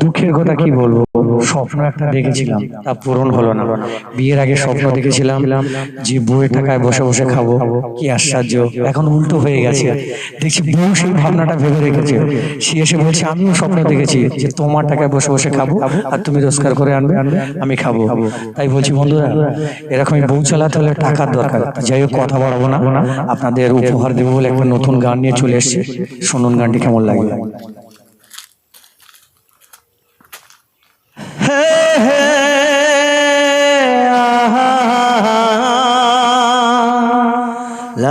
দুঃখের কথা কি বলব? স্বপ্ন একটা দেখেছিলাম। তা পূরণ হলো না। বিয়ের আগে স্বপ্ন দেখেছিলাম যে বউয়ের টাকায় বসে বসে খাব। কি আশ্চর্য। এখন উল্টো হয়ে গেছে। দেখছি বউ সেই ভাবনাটা ভেবে রেখেছে। সে এসে বলছে আমিও স্বপ্ন দেখেছি যে তোমার টাকায় বসে বসে খাব আর তুমি রোজগার করে আনবে আমি খাব। তাই বলছি বন্ধুরা এরকমই বউ চালাতে হলে টাকার দরকার। যাই হোক কথা বাড়াবো না। আপনাদের উপহার দেবো বলে একটা নতুন গান নিয়ে চলে এসেছে। শুনুন গানটি কেমন লাগে।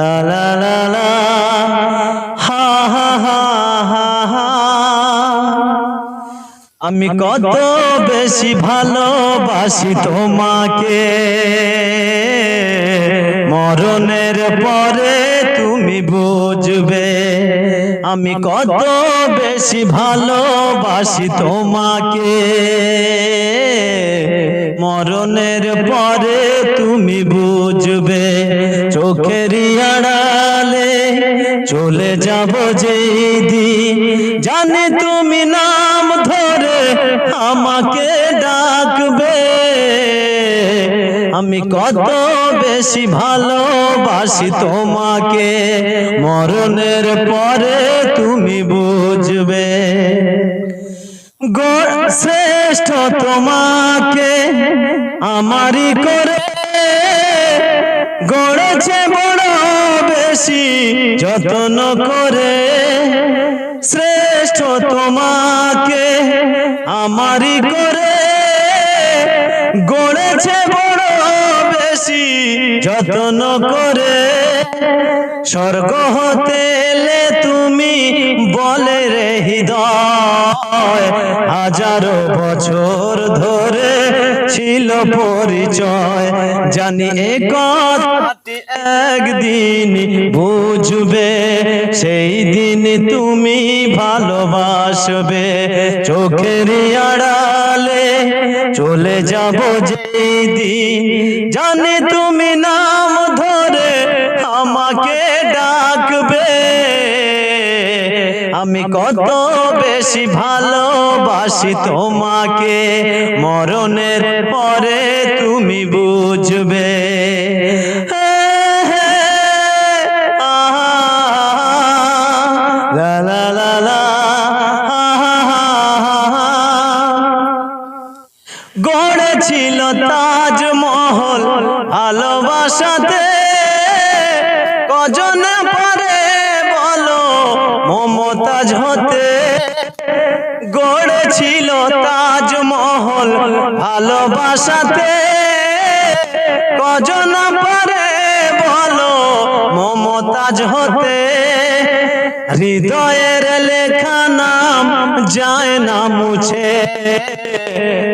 লা লা লা হা হা হা হা। আমি কত বেশি ভালোবাসি তোমাকে। মরণের পরে তুমি বুঝবে। আমি কত বেশি ভালোবাসি তোমাকে। চলে যাব যেই দিন জানি তুমি নাম ধরে আমাকে ডাকবে। আমি কত বেশি ভালোবাসি তোমাকে। মরণের পরে তুমি বুঝবে। শ্রেষ্ঠ তোমাকে আমারই করে গড়েছে বড় বেশি যত্ন করে শ্রেষ্ঠ তোমাকে আমারই করে গড়েছে বড় বেশি যত্ন করে। স্বর্গ হতে এলে তুমি বলে রে হৃদয়, হাজারো বছর ধরে ছিল পরিচয়। জানি এ একদিন বুঝবে। সেই দিন তুমি ভালোবাসবে। চোখের আড়ালে চলে যাব যেই দিন। জানি তুমি নাম ধরে আমাকে ডাকবে। আমি কত বেশি ভালোবাসি তোমাকে। মরণের পরে তুমি বুঝবে। গড়েছিল তাজমহল ভালোবাসাতে। কজন পারে মমতাজ হতে গড়েছিল তাজমহল ভালোবাসাতে। কজন পারে বলো মমতাজ হতে নাম যায় না মুছে।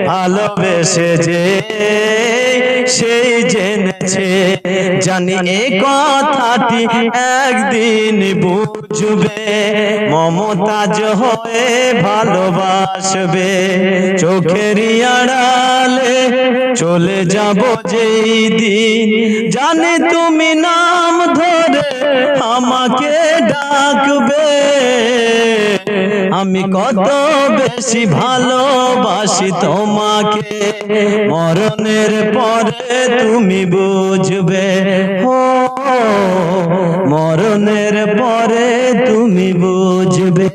ভালোবেসে যে সেই জেনেছে। জানি এ কথাটি একদিন বুঝবে। মমতাজ হয়ে ভালোবাসবে। চোখের আড়ালে চলে যাব যেই দিন। জানি তুমি নাম ধরে আমাকে ডাকবে। আমি কত বেশি ভালোবাসি তোমাকে। মরণের পরে তুমি বুঝবে, ও, মরণের পরে তুমি বুঝবে,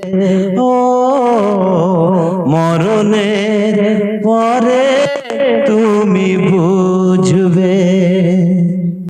ও মরণের